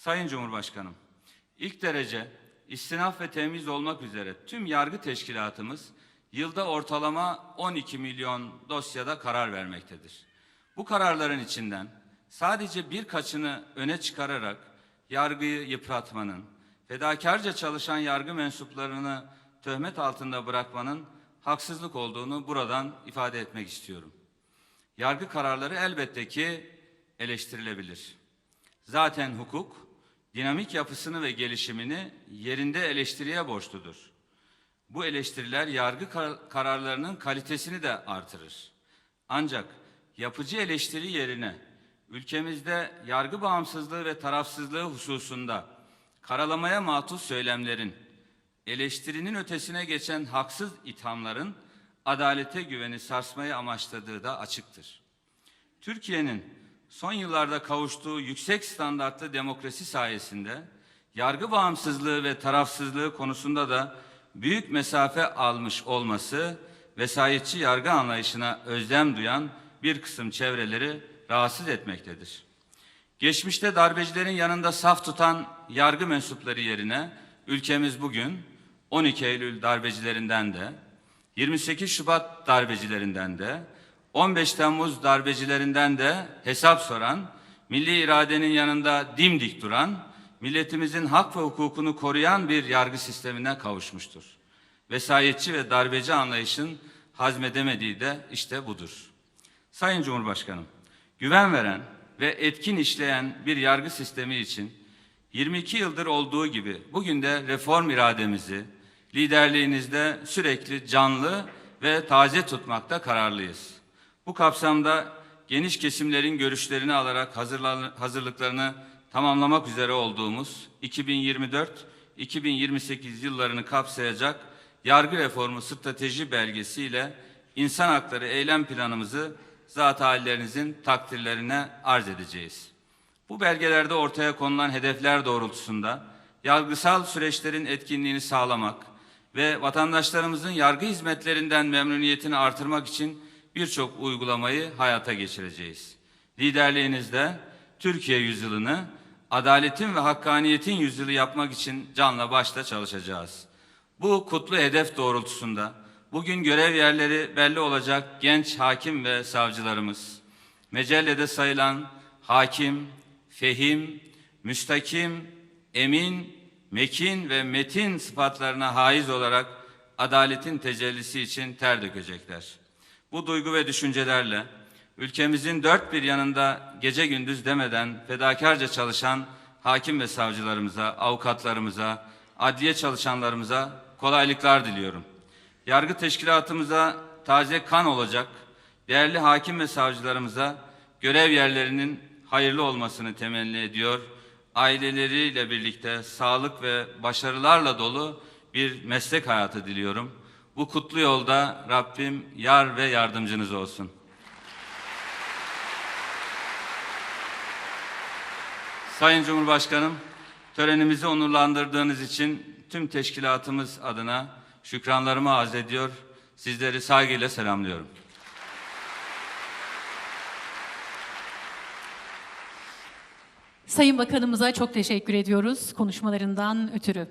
Sayın Cumhurbaşkanım, ilk derece istinaf ve temiz olmak üzere tüm yargı teşkilatımız yılda ortalama 12 milyon dosyada karar vermektedir. Bu kararların içinden sadece birkaçını öne çıkararak yargıyı yıpratmanın, fedakarca çalışan yargı mensuplarını töhmet altında bırakmanın haksızlık olduğunu buradan ifade etmek istiyorum. Yargı kararları elbette ki eleştirilebilir. Zaten hukuk, dinamik yapısını ve gelişimini yerinde eleştiriye borçludur. Bu eleştiriler yargı kar- kararlarının kalitesini de artırır. Ancak yapıcı eleştiri yerine ülkemizde yargı bağımsızlığı ve tarafsızlığı hususunda karalamaya matuz söylemlerin, eleştirinin ötesine geçen haksız ithamların adalete güveni sarsmayı amaçladığı da açıktır. Türkiye'nin son yıllarda kavuştuğu yüksek standartlı demokrasi sayesinde yargı bağımsızlığı ve tarafsızlığı konusunda da büyük mesafe almış olması vesayetçi yargı anlayışına özlem duyan bir kısım çevreleri rahatsız etmektedir. Geçmişte darbecilerin yanında saf tutan yargı mensupları yerine ülkemiz bugün 12 Eylül darbecilerinden de 28 Şubat darbecilerinden de 15 Temmuz darbecilerinden de hesap soran, milli iradenin yanında dimdik duran, milletimizin hak ve hukukunu koruyan bir yargı sistemine kavuşmuştur. Vesayetçi ve darbeci anlayışın hazmedemediği de işte budur. Sayın Cumhurbaşkanım, güven veren ve etkin işleyen bir yargı sistemi için 22 yıldır olduğu gibi bugün de reform irademizi liderliğinizde sürekli canlı ve taze tutmakta kararlıyız. Bu kapsamda geniş kesimlerin görüşlerini alarak hazırlıklarını tamamlamak üzere olduğumuz 2024-2028 yıllarını kapsayacak yargı reformu strateji belgesiyle insan hakları eylem planımızı zat hallerinizin takdirlerine arz edeceğiz. Bu belgelerde ortaya konulan hedefler doğrultusunda yargısal süreçlerin etkinliğini sağlamak ve vatandaşlarımızın yargı hizmetlerinden memnuniyetini artırmak için birçok uygulamayı hayata geçireceğiz. Liderliğinizde Türkiye yüzyılını adaletin ve hakkaniyetin yüzyılı yapmak için canla başla çalışacağız. Bu kutlu hedef doğrultusunda bugün görev yerleri belli olacak genç hakim ve savcılarımız, mecellede sayılan hakim, fehim, müstakim, emin, mekin ve metin sıfatlarına haiz olarak adaletin tecellisi için ter dökecekler. Bu duygu ve düşüncelerle ülkemizin dört bir yanında gece gündüz demeden fedakarca çalışan hakim ve savcılarımıza, avukatlarımıza, adliye çalışanlarımıza kolaylıklar diliyorum. Yargı teşkilatımıza taze kan olacak, değerli hakim ve savcılarımıza görev yerlerinin hayırlı olmasını temenni ediyor. Aileleriyle birlikte sağlık ve başarılarla dolu bir meslek hayatı diliyorum. Bu kutlu yolda Rabbim yar ve yardımcınız olsun. Sayın Cumhurbaşkanım, törenimizi onurlandırdığınız için tüm teşkilatımız adına şükranlarımı arz ediyor. Sizleri saygıyla selamlıyorum. Sayın Bakanımıza çok teşekkür ediyoruz konuşmalarından ötürü.